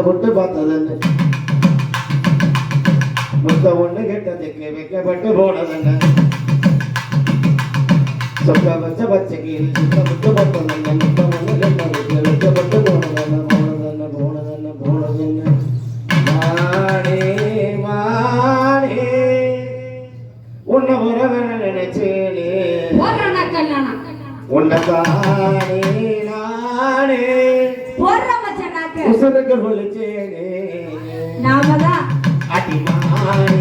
முத்த விட்டு பார்த்ததென்ன முத்த ஒண்ணு கெட்டதுக்கு வைக்கப்பட்டு போனதென்ன சொக்க வச்ச பச்சைக்கு முத்த விட்டு பார்த்ததென்ன முத்த ஒண்ணு கெட்டதுக்கு வைக்கப்பட்டு போனதென்ன போனதென்ன போனதென்ன போனதென்ன மானே நினைச்சேனே. உன்னை சுருக்கு குளிச்சேனே நாம தான் அடிமானே.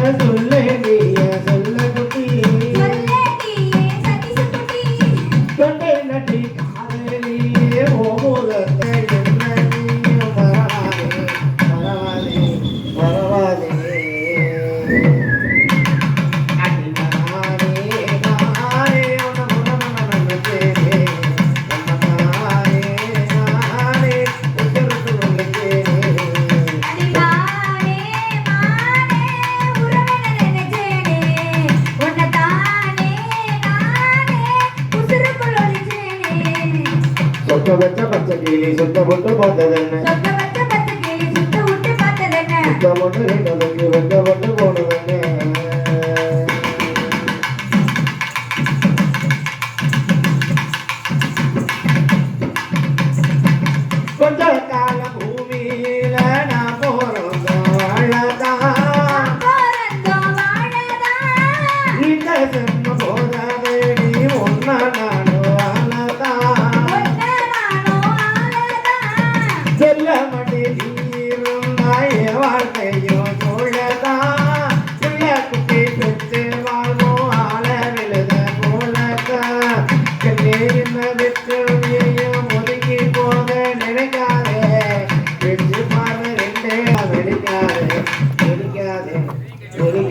Jesus. கிளி சுத்த போட்டு பார்த்ததென்ன? சுத்த போட்டு விட்டு பார்த்ததென்ன? சுத்த போட்டு கேட்டதற்கு வெட்ட